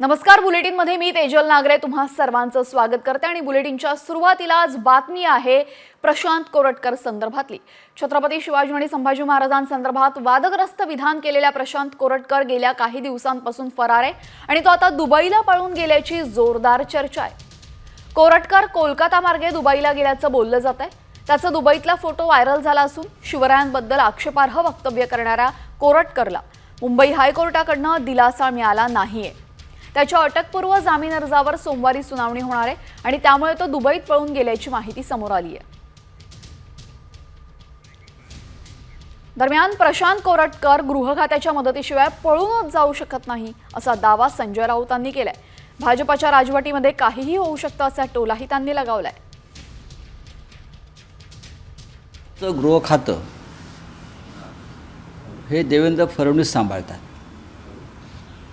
नमस्कार बुलेटिनमध्ये मी तेजल नागरे. तुम्हा सर्वांचं स्वागत करते आणि बुलेटिनच्या सुरुवातीला आज बातमी आहे प्रशांत कोरटकर संदर्भातली. छत्रपती शिवाजी आणि संभाजी महाराजांसंदर्भात वादग्रस्त विधान केलेल्या प्रशांत कोरटकर गेल्या काही दिवसांपासून फरार आहे आणि तो आता दुबईला पळून गेल्याची जोरदार चर्चा आहे. कोरटकर कोलकाता मार्गे दुबईला गेल्याचं बोललं जात आहे. त्याचा दुबईतला फोटो व्हायरल झाला असून शिवरायांबद्दल आक्षेपार्ह वक्तव्य करणाऱ्या कोरटकरला मुंबई हायकोर्टाकडनं दिलासा मिळाला नाहीये. त्याच्या अटकपूर्व जामीन अर्जावर सोमवारी सुनावणी होणार आहे आणि त्यामुळे तो दुबईत पळून गेल्याची माहिती समोर आली आहे. दरम्यान प्रशांत कोरटकर गृह खात्याच्या मदतीशिवाय पळूनच जाऊ शकत नाही असा दावा संजय राऊतांनी केलाय. भाजपाच्या राजवटीमध्ये काहीही होऊ शकतं असा टोलाही त्यांनी लगावलाय. गृह खातं हे देवेंद्र फडणवीस सांभाळतात.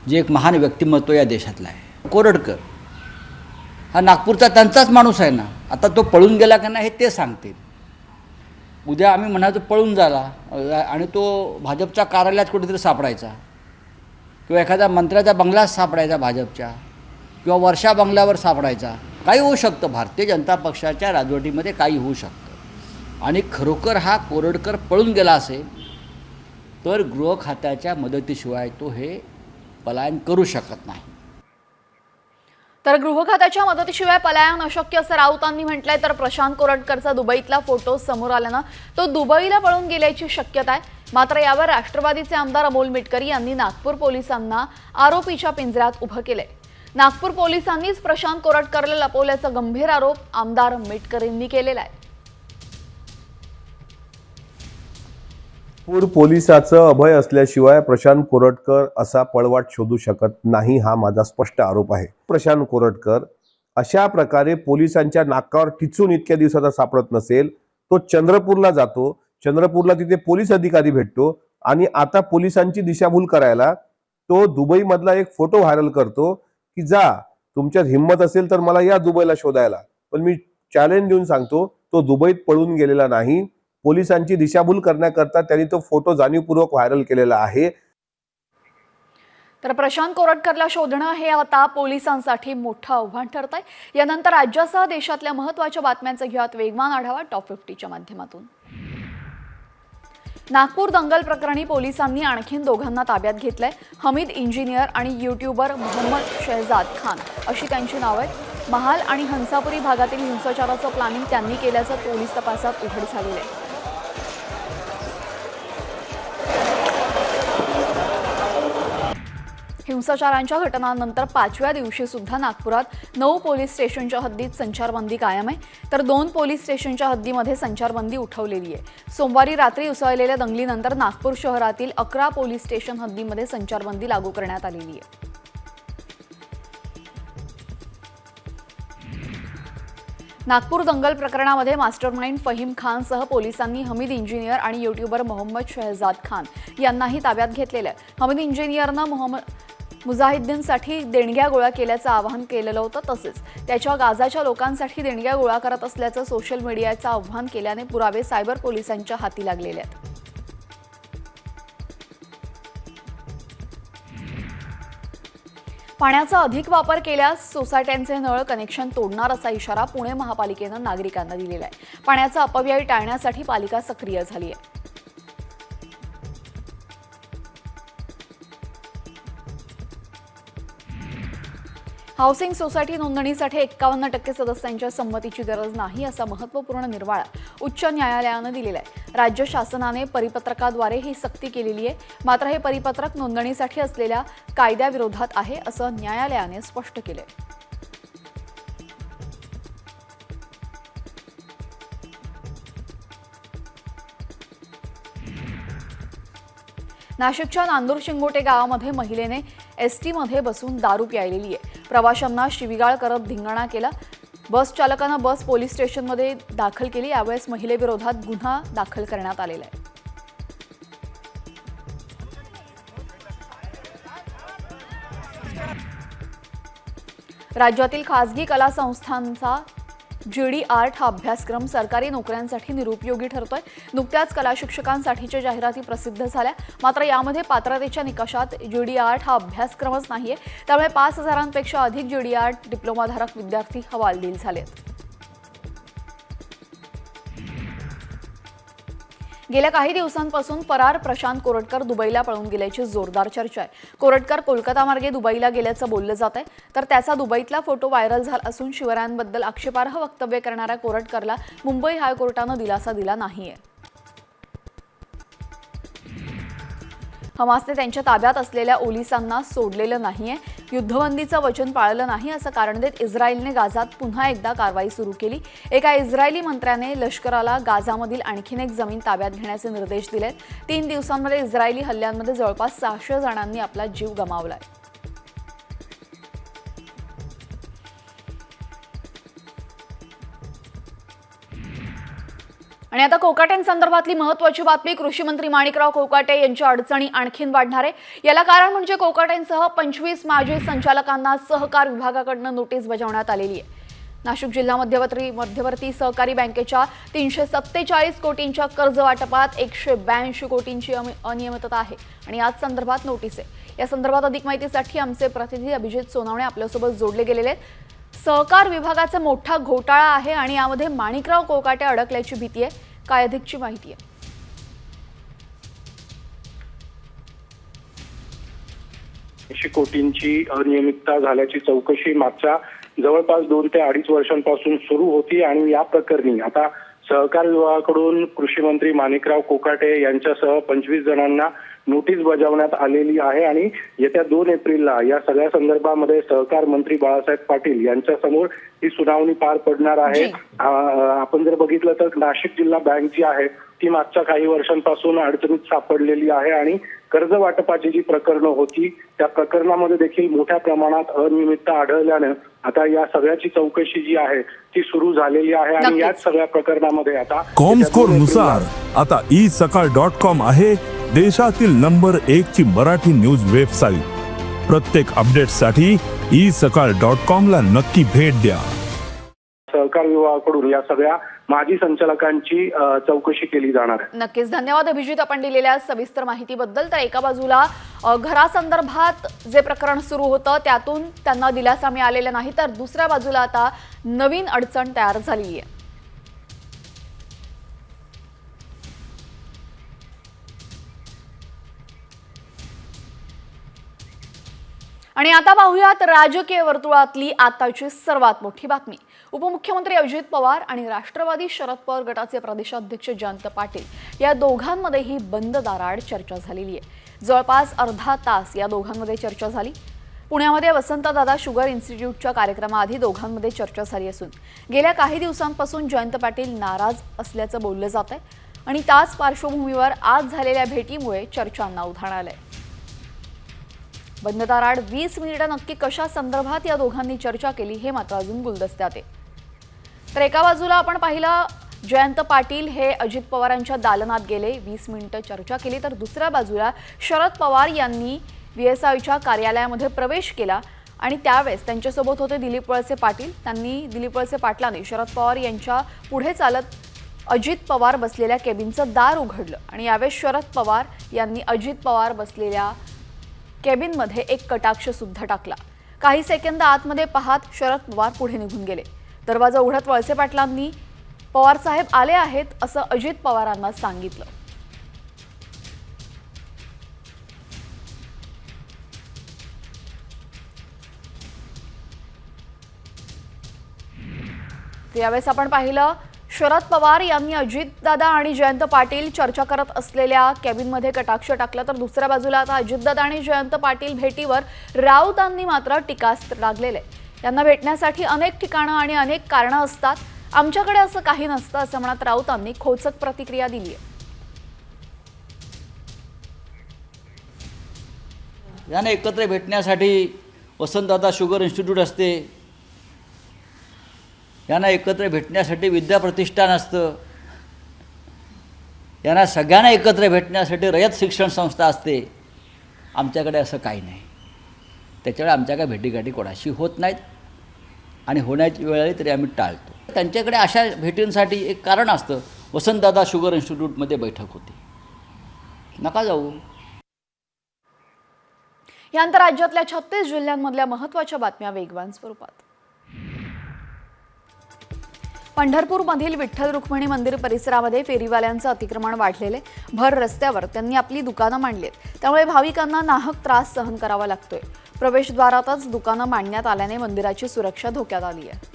जे एक महान व्यक्तिमत्व या देशातलं आहे. कोरडकर. हा नागपूरचा त्यांचाच माणूस आहे ना. आता तो पळून गेला का नाही हे ते सांगतील. उद्या आम्ही म्हणायचो पळून झाला आणि तो भाजपच्या कार्यालयात कुठेतरी सापडायचा. किंवा एखाद्या मंत्र्याचा बंगलाच सापडायचा भाजपच्या. किंवा वर्षा बंगल्यावर सापडायचा. काही होऊ शकतं. भारतीय जनता पक्षाच्या राजवटीमध्ये काही होऊ शकतं. आणि खरोखर हा कोरडकर पळून गेला असेल तर गृह खात्याच्या मदतीशिवाय तो हे पलायन करू शकत नाही. तर गृहखात्याच्या मदतीशिवाय पलायन अशक्य असं राऊतांनी म्हटलंय. तर प्रशांत कोरटकरचा दुबईतला फोटो समोर आल्यानं तो दुबईला पळून गेल्याची शक्यता आहे. मात्र यावर राष्ट्रवादीचे आमदार अमोल मिटकरी यांनी नागपूर पोलिसांना आरोपीच्या पिंजऱ्यात उभं केलंय. नागपूर पोलिसांनीच प्रशांत कोरटकरला लपवल्याचा गंभीर आरोप आमदार मिटकरींनी केलेला आहे. नागपूर पोलिसाचं अभय असल्याशिवाय प्रशांत कोरटकर असा पळवाट शोधू शकत नाही हा माझा स्पष्ट आरोप आहे. प्रशांत कोरटकर अशा प्रकारे पोलिसांच्या नाकावर टिचून इतक्या दिवसाचा सापडत नसेल तो चंद्रपूरला जातो चंद्रपूरला तिथे पोलीस अधिकारी भेटतो आणि आता पोलिसांची दिशाभूल करायला तो दुबईमधला एक फोटो व्हायरल करतो की जा तुमच्यात हिंमत असेल तर मला या दुबईला शोधायला. पण मी चॅलेंज देऊन सांगतो तो दुबईत पळून गेलेला नाही. पोलिसांची दिशाभूल करण्याकरता त्यांनी तो फोटो जाणीवपूर्वक व्हायरल केलेला आहे. तर प्रशांत कोरटकरला शोधणं हे आता पोलिसांसाठी मोठं आव्हान ठरत आहे यानंतर राज्यासह देशातल्या महत्त्वाच्या बातम्यांचा घेऊयात वेगवान आढावा टॉप फिफ्टीच्या माध्यमातून. नागपूर दंगल प्रकरणी पोलिसांनी आणखीन दोघांना ताब्यात घेतलंय. हमीद इंजिनियर आणि युट्यूबर मोहम्मद शहजाद खान अशी त्यांची नावं आहेत. महाल आणि हंसापुरी भागातील हिंसाचाराचं प्लॅनिंग त्यांनी केल्याचं पोलीस तपासात उघड झालेलं आहे. हिंसाचारांच्या घटनांनंतर पाचव्या दिवशी सुद्धा नागपुरात नऊ पोलीस स्टेशनच्या हद्दीत संचारबंदी कायम आहे. तर दोन पोलीस स्टेशनच्या हद्दीमध्ये संचारबंदी उठवलेली आहे. सोमवारी रात्री उसळलेल्या दंगलीनंतर नागपूर शहरातील अकरा पोलीस स्टेशन हद्दीमध्ये संचारबंदी लागू करण्यात आलेली आहे. नागपूर दंगल प्रकरणामध्ये मास्टरमाइंड फहीम खानसह पोलिसांनी हमीद इंजिनियर आणि युट्यूबर मोहम्मद शहजाद खान यांनाही ताब्यात घेतलेलं आहे. हमीद इंजिनियरनं मोहम्मद मुजाहिद्दीनसाठी देणग्या गोळा केल्याचं आवाहन केलेलं होतं तसेच. त्याच्या गाजाच्या लोकांसाठी देणग्या गोळा करत असल्याचं सोशल मीडियाचं आव्हान केल्याने पुरावे सायबर पोलिसांच्या हाती लागलेले आहेत. पाण्याचा अधिक वापर केल्यास सोसायट्यांचे नळ कनेक्शन तोडणार असा इशारा पुणे महापालिकेनं नागरिकांना दिलेला आहे. पाण्याचा अपव्यय टाळण्यासाठी पालिका सक्रिय झाली आहे. हाऊसिंग सोसायटी नोंदणीसाठी एक्कावन्न टक्के सदस्यांच्या संमतीची गरज नाही असा महत्त्वपूर्ण निर्वाळा उच्च न्यायालयानं दिलेला आहे. राज्य शासनाने परिपत्रकाद्वारे ही सक्ती केलेली आहे. मात्र हे परिपत्रक नोंदणीसाठी असलेल्या कायद्याविरोधात आहे असं न्यायालयाने स्पष्ट केलंय. नाशिकच्या नांदूर शिंगोटे गावामध्ये महिलेने एस टीमध्ये बसून दारू प्यायलेली आहे. प्रवाशांना शिवीगाळ करत धिंगाणा केला. बस चालकानं बस पोलीस स्टेशनमध्ये दाखल केली. यावेळेस महिलेविरोधात गुन्हा दाखल करण्यात आलेला आहे. राज्यातील खासगी कला संस्थांचा जी डी आर्ट हा अभ्यासक्रम सरकारी नोकऱ्यांसाठी निरुपयोगी ठरतोय. नुकत्याच कला शिक्षकांसाठीच्या जाहिराती प्रसिद्ध झाल्या. मात्र यामध्ये पात्रतेच्या निकषात जी डी आर्ट हा अभ्यासक्रमच नाहीये. त्यामुळे पाच हजारांपेक्षा अधिक जी डी आर्ट डिप्लोमाधारक विद्यार्थी हवालदिल झालेत. गेल्या काही दिवसांपासून फरार प्रशांत कोरटकर दुबईला पळून गेल्याची जोरदार चर्चा आहे. कोरटकर कोलकातामार्गे दुबईला गेल्याचं बोललं जात आहे. तर त्याचा दुबईतला फोटो व्हायरल झाला असून शिवरायांबद्दल आक्षेपार्ह वक्तव्य करणाऱ्या कोरटकरला मुंबई हायकोर्टानं दिलासा दिला नाहीये. हमासने त्यांच्या ताब्यात असलेल्या ओलिसांना सोडलेलं नाहीये. युद्धबंदीचं वचन पाळलं नाही असं कारण देत इस्रायलने गाझात पुन्हा एकदा कारवाई सुरू केली. एका इस्रायली मंत्र्याने लष्कराला गाझामधील आणखीन एक जमीन ताब्यात घेण्याचे निर्देश दिलेत. तीन दिवसांमध्ये इस्रायली हल्ल्यांमध्ये जवळपास सहाशे जणांनी आपला जीव गमावलाय. आणि आता कोकाट्यांसंदर्भातली महत्वाची बातमी कृषी मंत्री माणिकराव कोकाटे यांच्या अडचणी आणखीन वाढणार. आहे याला कारण म्हणजे कोकाट्यांसह पंचवीस माजी संचालकांना सहकार विभागाकडनं नोटीस बजावण्यात आलेली आहे. नाशिक जिल्हा मध्यवर्ती मध्यवर्ती सहकारी बँकेच्या तीनशे सत्तेचाळीस कोटींच्या कर्ज वाटपात एकशे ब्याऐंशी कोटींची अमि- अनियमितता आहे आणि याच संदर्भात नोटीस आहे. या संदर्भात अधिक माहितीसाठी आमचे प्रतिनिधी अभिजित सोनावणे आपल्यासोबत जोडले गेलेले आहेत. सहकार विभागाचा मोठा घोटाळा आहे आणि यामध्ये माणिकराव कोकाटे अडकल्याची भीती आहे. काय अधिकची माहिती आहे? एकशे कोटींची अनियमितता झाल्याची चौकशी मागच्या जवळपास दोन ते अडीच वर्षांपासून सुरू होती आणि या प्रकरणी आता सहकार विभागाकडून कृषी मंत्री माणिकराव कोकाटे यांच्यासह पंचवीस जणांना नोटीस बजावण्यात आलेली आहे आणि येत्या दोन एप्रिलला या सगळ्या संदर्भामध्ये सहकार मंत्री बाळासाहेब पाटील यांच्यासमोर ही सुनावणी पार पडणार आहे. आपण जर बघितलं तर नाशिक जिल्हा बँक जी आहे ती मागच्या काही वर्षांपासून अडचणीत सापडलेली आहे आणि कर्ज वाटपाची जी प्रकरणं होती त्या प्रकरणामध्ये देखील मोठ्या प्रमाणात अनियमितता आढळल्यानं आता या सगळ्याची चौकशी जी आहे ती सुरू झालेली आहे आणि. याच सगळ्या प्रकरणामध्ये आता कॉमस्कोर येत्या दोन नुसार आता ई सकाळ डॉट कॉम आहे देशातील नंबर एक ची मराठी न्यूज वेबसाईट प्रत्येक अपडेटसाठी ई सकाळ डॉट कॉम ला नक्की भेट द्या. सहकार विभागाकडून या सगळ्या माजी संचालकांची चौकशी केली जाणार आहे. नक्कीच. धन्यवाद अभिजित. आपण दिलेल्या सविस्तर माहितीबद्दल तर एका बाजूला घरासंदर्भात जे प्रकरण सुरू होतं त्यातून त्यांना दिलासा मिळालेला नाही तर दुसऱ्या बाजूला आता नवीन अडचण तयार झाली आहे आणि आता पाहूयात राजकीय वर्तुळातली आताची सर्वात मोठी बातमी. उपमुख्यमंत्री अजित पवार आणि राष्ट्रवादी शरद पवार गटाचे प्रदेशाध्यक्ष जयंत पाटील या दोघांमध्येही बंद दाराड चर्चा झालेली आहे. जवळपास अर्धा तास या दोघांमध्ये चर्चा झाली. पुण्यामध्ये वसंतदादा शुगर इन्स्टिट्यूटच्या कार्यक्रमाआधी दोघांमध्ये चर्चा झाली असून गेल्या काही दिवसांपासून जयंत पाटील नाराज असल्याचं बोललं जात आहे आणि त्याच पार्श्वभूमीवर आज झालेल्या भेटीमुळे चर्चांना उधाण आलंय. बंद दाराड वीस मिनिटं नक्की कशा संदर्भात या दोघांनी चर्चा केली हे मात्र अजून गुलदस्त्यात आहे. तर एका बाजूला आपण पाहिलं जयंत पाटील हे अजित पवारांच्या दालनात गेले वीस मिनिटं चर्चा केली. तर दुसऱ्या बाजूला शरद पवार यांनी व्ही एस आयच्या कार्यालयामध्ये प्रवेश केला आणि त्यावेळेस त्यांच्यासोबत होते दिलीप वळसे पाटील. त्यांनी दिलीप वळसे पाटलांनी शरद पवार यांच्या पुढे चालत अजित पवार बसलेल्या केबिनचं दार उघडलं आणि यावेळेस शरद पवार यांनी अजित पवार बसलेल्या केबिनमध्ये एक कटाक्षसुद्धा टाकला. काही सेकंद आतमध्ये पाहत शरद पवार पुढे निघून गेले. दरवाजा उघडत वळसे पाटलांनी पवार साहेब आले आहेत असं अजित पवारांना सांगितलं. यावेळेस आपण पाहिलं शरद पवार यांनी अजितदादा आणि जयंत पाटील चर्चा करत असलेल्या कॅबिनमध्ये कटाक्ष टाकला. तर दुसऱ्या बाजूला आता अजितदादा आणि जयंत पाटील भेटीवर राऊतांनी मात्र टीकास्त्र लागलेले यांना भेटण्यासाठी अनेक ठिकाणं आणि अनेक कारणं असतात. आमच्याकडे असं काही नसतं असं म्हणत राऊतांनी खोचक प्रतिक्रिया दिली आहे. यांना एकत्र भेटण्यासाठी वसंतदादा शुगर इन्स्टिट्यूट असते. यांना एकत्र भेटण्यासाठी विद्याप्रतिष्ठान असतं. यांना सगळ्यांना एकत्र भेटण्यासाठी रयत शिक्षण संस्था असते. आमच्याकडे असं काही नाही. त्याच्यामुळे आमच्या काय भेटीगाठी कोणाशी होत नाहीत. आणि होण्याची वेळ आली तरी आम्ही टाळतो. त्यांच्याकडे अशा भेटींसाठी एक कारण असतं. वसंतदादा शुगर इन्स्टिट्यूटमध्ये बैठक होती. नका जाऊ. यानंतर राज्यातल्या छत्तीस जिल्ह्यांमधल्या महत्त्वाच्या बातम्या वेगवान स्वरूपात. पंढरपूरमधील विठ्ठल रुक्मिणी मंदिर परिसरामध्ये फेरीवाल्यांचं अतिक्रमण वाढलेले. भर रस्त्यावर त्यांनी आपली दुकानं मांडलीत. त्यामुळे भाविकांना नाहक त्रास सहन करावा लागतोय. प्रवेशद्वारातच दुकानं मांडण्यात आल्याने मंदिराची सुरक्षा धोक्यात आली आहे.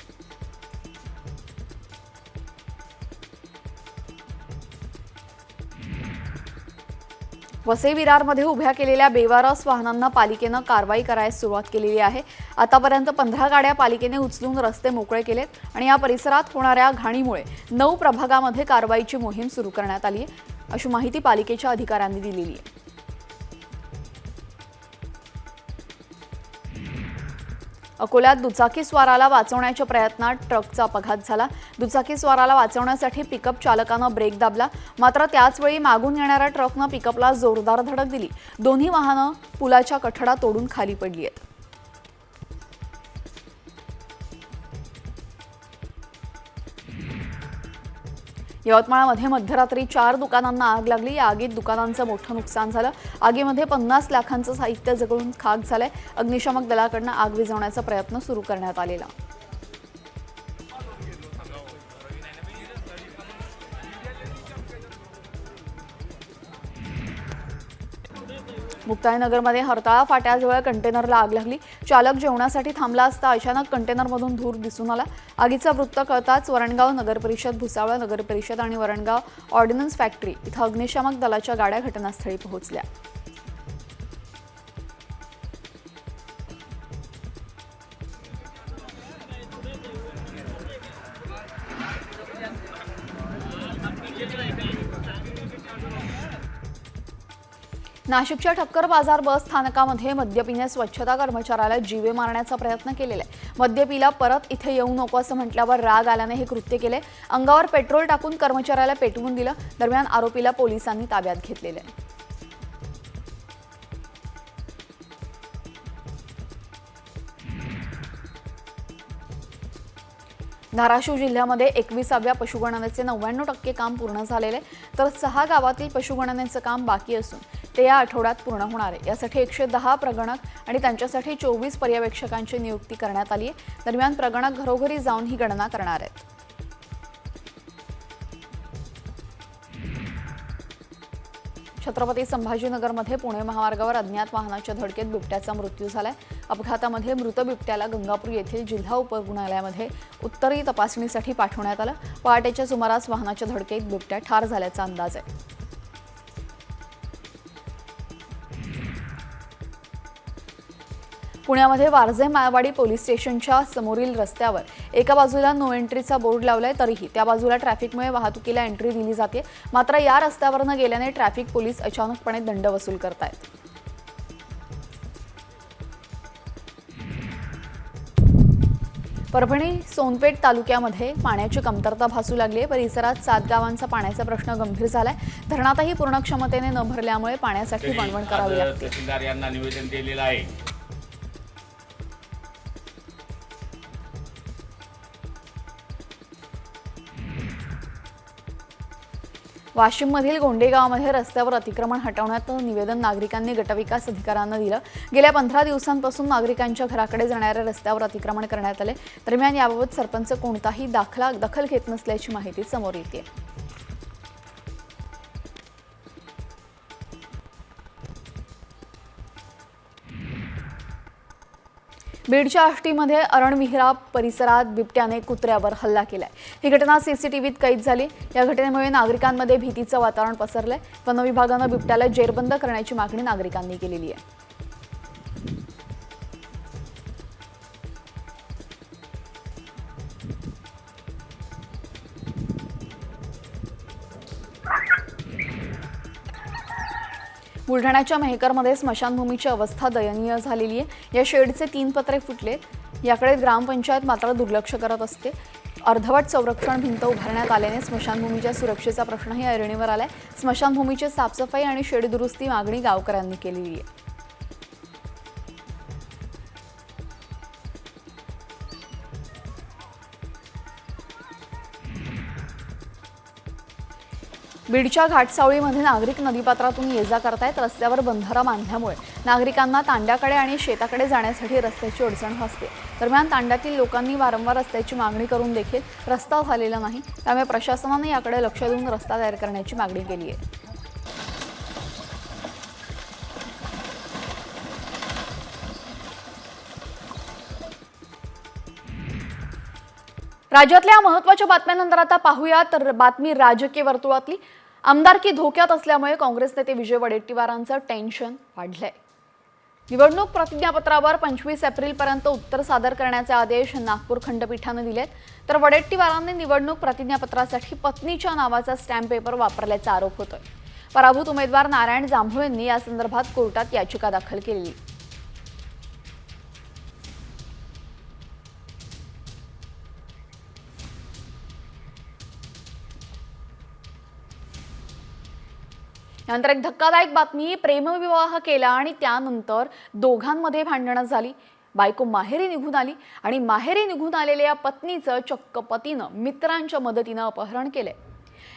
वसई विरारमध्ये उभ्या केलेल्या बेवारस वाहनांना पालिकेनं कारवाई करायला सुरुवात केलेली आहे. आतापर्यंत पंधरा गाड्या पालिकेने उचलून रस्ते मोकळे केलेत आणि या परिसरात होणाऱ्या घाणीमुळे नऊ प्रभागामध्ये कारवाईची मोहीम सुरू करण्यात आली आहे. अशी माहिती पालिकेच्या अधिकाऱ्यांनी दिलेली आहे. अकोल्यात दुचाकी स्वाराला वाचवण्याच्या प्रयत्नात ट्रकचा अपघात झाला. दुचाकी स्वाराला वाचवण्यासाठी पिकअप चालकानं ब्रेक दाबला. मात्र त्याचवेळी मागून येणाऱ्या ट्रकनं पिकअपला जोरदार धडक दिली. दोन्ही वाहनं पुलाच्या कठडा तोडून खाली पडली आहेत. यवतमाळमध्ये मध्यरात्री चार दुकानांना आग लागली. या आगीत दुकानांचं मोठं नुकसान झालं. आगीमध्ये पन्नास लाखांचं साहित्य जगळून खाक झालंय. अग्निशामक दलाकडनं आग विझवण्याचा प्रयत्न सुरू करण्यात आलेला. मुक्ताईनगरमध्ये हरताळा फाट्याजवळ कंटेनरला आग लागली. चालक जेवणासाठी थांबला असता अचानक कंटेनरमधून धूर दिसून आला. आगीचा वृत्त कळताच वरणगाव नगरपरिषद भुसावळ नगरपरिषद आणि वरणगाव ऑर्डिनन्स फॅक्टरी इथं अग्निशामक दलाच्या गाड्या घटनास्थळी पोहोचल्या. नाशिकच्या ठक्कर बाजार बस स्थानकामध्ये मद्यपीने स्वच्छता कर्मचाऱ्याला जीवे मारण्याचा प्रयत्न केलेला आहे. मद्यपीला परत इथे येऊ नको असं म्हटल्यावर राग आल्याने हे कृत्य केले. अंगावर पेट्रोल टाकून कर्मचाऱ्याला पेटवून दिलं. दरम्यान आरोपीला पोलिसांनी ताब्यात घेतलेलं आहे. धाराशिव जिल्ह्यामध्ये एकविसाव्या पशुगणनेचे नव्याण्णव टक्के काम पूर्ण झालेले तर सहा गावातील पशुगणनेचं काम बाकी असून ते या आठवड्यात पूर्ण होणार आहे. यासाठी एकशे दहा प्रगणक आणि त्यांच्यासाठी चोवीस पर्यवेक्षकांची नियुक्ती करण्यात आली आहे. दरम्यान प्रगणक घरोघरी जाऊन ही गणना करणार आहेत. छत्रपती संभाजीनगरमध्ये पुणे महामार्गावर अज्ञात वाहनाच्या धडकेत बिबट्याचा मृत्यू झालाय. अपघातामध्ये मृत बिबट्याला गंगापूर येथील जिल्हा उपरुग्णालयामध्ये उत्तरी तपासणीसाठी पाठवण्यात आलं. पहाटेच्या सुमारास वाहनाच्या धडकेत बिबट्या ठार झाल्याचा अंदाज आहे. पुण्यामध्ये वारजे माळवाडी पोलीस स्टेशनच्या समोरील रस्त्यावर एका बाजूला नो एंट्रीचा बोर्ड लावलाय तरीही त्या बाजूला ट्रॅफिकमुळे वाहतुकीला एंट्री दिली जाते. मात्र या रस्त्यावरनं गेल्याने ट्रॅफिक पोलीस अचानकपणे दंड वसूल करतायत. परभणी सोनपेठ तालुक्यामध्ये पाण्याची कमतरता भासू लागली आहे परिसरात सात गावांचा पाण्याचा प्रश्न गंभीर झालाय. धरणातही पूर्ण क्षमतेने न भरल्यामुळे पाण्यासाठी वणवण करावी तहसीलदार यांना निवेदन दिलेलं आहे. वाशिममधील गोंडेगावमध्ये रस्त्यावर अतिक्रमण हटवण्याचं निवेदन नागरिकांनी गटविकास अधिकाऱ्यांना दिलं. गेल्या पंधरा दिवसांपासून नागरिकांच्या घराकडे जाणाऱ्या रस्त्यावर अतिक्रमण करण्यात आले. दरम्यान याबाबत सरपंच कोणताही दाखला दखल घेत नसल्याची माहिती समोर येते बीडच्या आष्टीमध्ये अरणविहिरा परिसरात बिबट्याने कुत्र्यावर हल्ला केलाय. ही घटना सीसीटीव्हीत कैद झाली. या घटनेमुळे नागरिकांमध्ये भीतीचं वातावरण पसरलंय. वनविभागानं बिबट्याला जेरबंद करण्याची मागणी नागरिकांनी केलेली आहे. बुलढाण्याच्या मेहकरमध्ये स्मशानभूमीची अवस्था दयनीय झालेली आहे. या शेडचे तीन पत्रे फुटले. याकडे ग्रामपंचायत मात्र दुर्लक्ष करत असते. अर्धवट संरक्षण भिंत उभारण्यात आल्याने स्मशानभूमीच्या सुरक्षेचा प्रश्नही ऐरणीवर आलाय. स्मशानभूमीची साफसफाई आणि शेड दुरुस्ती मागणी गावकऱ्यांनी केलेली आहे. बीडच्या घाटसावळीमध्ये नागरिक नदीपात्रातून ये जा करतायत रस्त्यावर बंधारा बांधल्यामुळे. नागरिकांना तांड्याकडे आणि शेताकडे जाण्यासाठी रस्त्याची अडचण भासते. दरम्यान तांड्यातील लोकांनी वारंवार रस्त्याची मागणी करून देखील रस्ता झालेला नाही त्यामुळे प्रशासनाने याकडे लक्ष देऊन रस्ता तयार करण्याची मागणी केली आहे. राज्यातल्या महत्त्वाच्या बातम्यानंतर आता पाहूया. तर बातमी राजकीय वर्तुळातली. आमदारकी धोक्यात असल्यामुळे काँग्रेस नेते विजय वडेट्टीवारांचं टेन्शन वाढलंय. निवडणूक प्रतिज्ञापत्रावर पंचवीस एप्रिलपर्यंत उत्तर सादर करण्याचे आदेश नागपूर खंडपीठानं दिलेत. तर वडेट्टीवारांनी निवडणूक प्रतिज्ञापत्रासाठी पत्नीच्या नावाचा स्टॅम्प पेपर वापरल्याचा आरोप होतोय. पराभूत उमेदवार नारायण जांभूळेंनी या संदर्भात कोर्टात याचिका दाखल केलेली. नंतर एक धक्कादायक बातमी प्रेमविवाह केला आणि त्यानंतर दोघांमध्ये भांडणं झाली. बायको माहेरी निघून आली आणि माहेरी निघून आलेल्या पत्नीचं चक्क पतीनं मित्रांच्या मदतीनं अपहरण केलंय.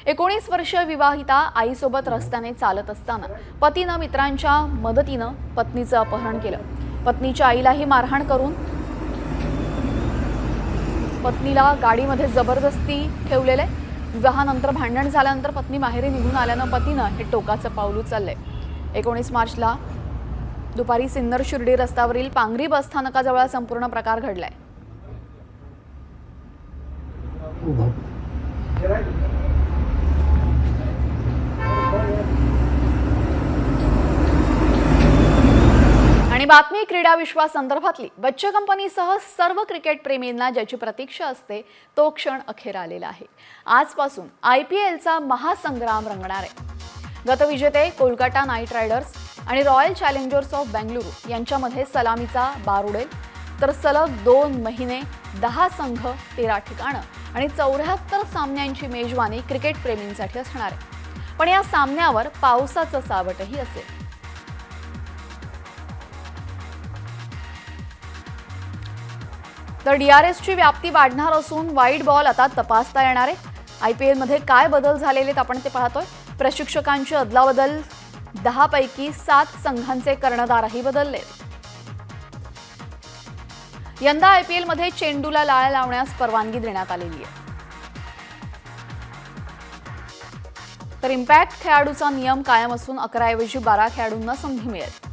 एकोणीस वर्ष विवाहिता आईसोबत रस्त्याने चालत असताना पतीनं मित्रांच्या मदतीनं पत्नीचं अपहरण केलं. पत्नीच्या आईलाही मारहाण करून पत्नीला गाडीमध्ये जबरदस्ती ठेवलेलं आहे. विवाहानंतर भांडण झाल्यानंतर पत्नी माहेरी निघून आल्यानं पतीनं हे टोकाचं पाऊल उचललंय. एकोणीस मार्चला दुपारी सिन्नर शिर्डी रस्त्यावरील पांगरी बसस्थानकाजवळ संपूर्ण प्रकार घडलाय. बातमी क्रीडा विश्वासंदर्भातली बच्च कंपनीसह सर्व क्रिकेट प्रेमींना ज्याची प्रतीक्षा असते तो क्षण अखेर आलेला आहे. आजपासून आय पी एलचा महासंग्राम रंगणार आहे. गतविजेते कोलकाता नाईट रायडर्स आणि रॉयल चॅलेंजर्स ऑफ बेंगलुरू यांच्यामध्ये सलामीचा बार उडेल. तर सलग दोन महिने दहा संघ तेरा ठिकाणं आणि चौऱ्याहत्तर सामन्यांची मेजवानी क्रिकेटप्रेमींसाठी असणार आहे. पण या सामन्यावर पावसाचं सावटही असेल. तर डीआरएसची व्याप्ती वाढणार असून वाईट बॉल आता तपासता येणार आहे. आय पी एलमध्ये काय बदल झालेले आहेत आपण ते पाहतोय. प्रशिक्षकांची अदलाबदल दहापैकी सात संघांचे कर्णधारही बदलले. यंदा आय पी एलमध्ये चेंडूला लाळ लावण्यास परवानगी देण्यात आलेली आहे. तर इम्पॅक्ट खेळाडूचा नियम कायम असून अकराऐवजी बारा खेळाडूंना संधी मिळेल.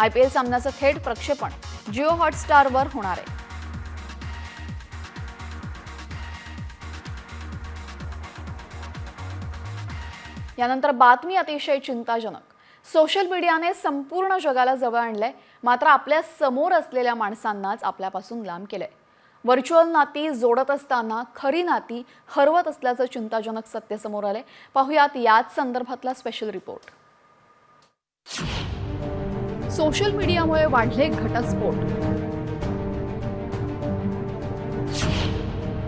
आय पी एल सामन्याचं थेट प्रक्षेपण जिओ हॉटस्टारवर होणार आहे. यानंतर बातमी अतिशय चिंताजनक. सोशल मीडियाने संपूर्ण जगाला जवळ आणलंय मात्र आपल्यासमोर असलेल्या माणसांनाच आपल्यापासून लांब केलंय. व्हर्च्युअल नाती जोडत असताना खरी नाती हरवत असल्याचं चिंताजनक सत्य समोर आलंय. पाहुयात याच संदर्भातला स्पेशल रिपोर्ट सोशल मीडियामुळे वाढले घटस्फोट.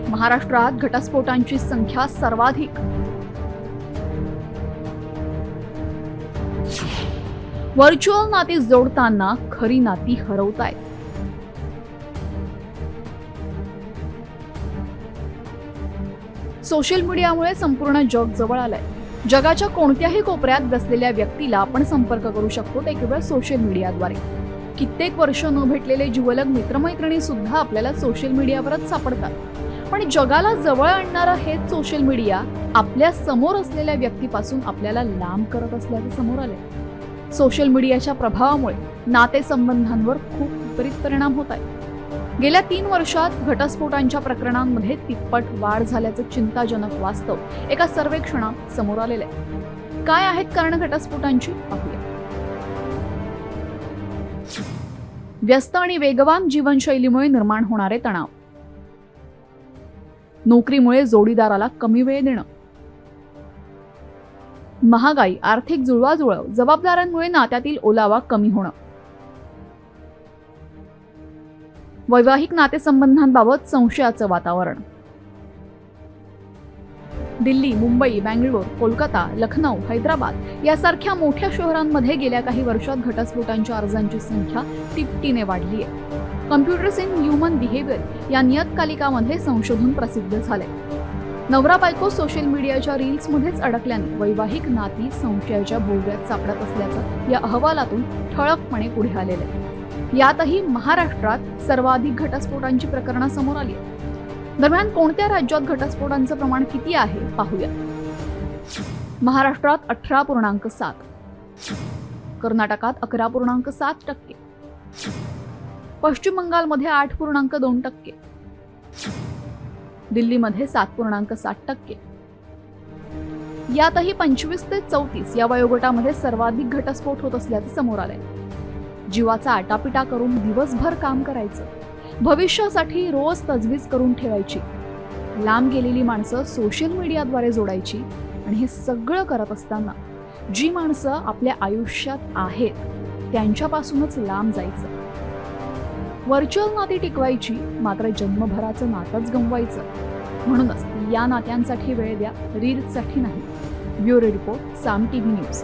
महाराष्ट्रात घटस्फोटांची संख्या सर्वाधिक. व्हर्च्युअल नाती जोडताना खरी नाती हरवतायत. सोशल मीडियामुळे संपूर्ण जग जवळ आलंय. जगाच्या कोणत्याही कोपऱ्यात बसलेल्या व्यक्तीला आपण संपर्क करू शकतो ते केवळ सोशल मीडियाद्वारे कित्येक वर्ष न भेटलेले जिवलग मित्रमैत्रिणी सुद्धा आपल्याला सोशल मीडियावरच सापडतात. पण जगाला जवळ आणणारं हेच सोशल मीडिया आपल्यासमोर असलेल्या व्यक्तीपासून आपल्याला लांब करत असल्याचं समोर आले सोशल मीडियाच्या प्रभावामुळे नातेसंबंधांवर खूप विपरीत परिणाम होत आहेत गेल्या तीन वर्षात घटस्फोटांच्या प्रकरणांमध्ये तिप्पट वाढ झाल्याचं चिंताजनक वास्तव एका सर्वेक्षणात समोर आलेलं आहे. काय आहेत कारण घटस्फोटांची? पाहूया. व्यस्त आणि वेगवान जीवनशैलीमुळे निर्माण होणारे तणाव. नोकरीमुळे जोडीदाराला कमी वेळ देणं. महागाई आर्थिक जुळवाजुळव जबाबदाऱ्यांमुळे नात्यातील ओलावा कमी होणं. वैवाहिक नातेसंबंधांबाबत संशयाचं वातावरण. दिल्ली मुंबई बँगलोर कोलकाता लखनौ हैदराबाद यासारख्या मोठ्या शहरांमध्ये गेल्या काही वर्षात घटस्फोटांच्या अर्जांची संख्या तिपटीने वाढली आहे. कम्प्युटर्स इन ह्युमन बिहेवियर या नियतकालिकामध्ये संशोधन प्रसिद्ध झाले नवरा बायको सोशल मीडियाच्या रील्समध्येच अडकल्याने वैवाहिक नाती संशयाच्या भोवऱ्यात सापडत असल्याचं या अहवालातून ठळकपणे पुढे आलेलं आहे. यातही महाराष्ट्रात सर्वाधिक घटस्फोटांची प्रकरणं समोर आली. दरम्यान कोणत्या राज्यात घटस्फोटांचं प्रमाण किती आहे पाहूया. महाराष्ट्रात अठरा पूर्णांक सात. कर्नाटकात अकरा पूर्णांक सात टक्के. पश्चिम बंगालमध्ये आठ पूर्णांक दोन टक्के. दिल्लीमध्ये सात पूर्णांक सात टक्के. यातही पंचवीस ते चौतीस या वयोगटामध्ये सर्वाधिक घटस्फोट होत असल्याचं समोर आलंय. जीवाचा आटापिटा करून दिवसभर काम करायचं. भविष्यासाठी रोज तजवीज करून ठेवायची. लांब गेलेली माणसं सोशल मीडियाद्वारे जोडायची आणि हे सगळं करत असताना जी माणसं आपल्या आयुष्यात आहेत त्यांच्यापासूनच लांब जायचं. व्हर्च्युअल नाती टिकवायची मात्र जन्मभराचं नातंच गमवायचं. म्हणूनच या नात्यांसाठी वेळ द्या रील्ससाठी नाही. Bureau report Saam T V news.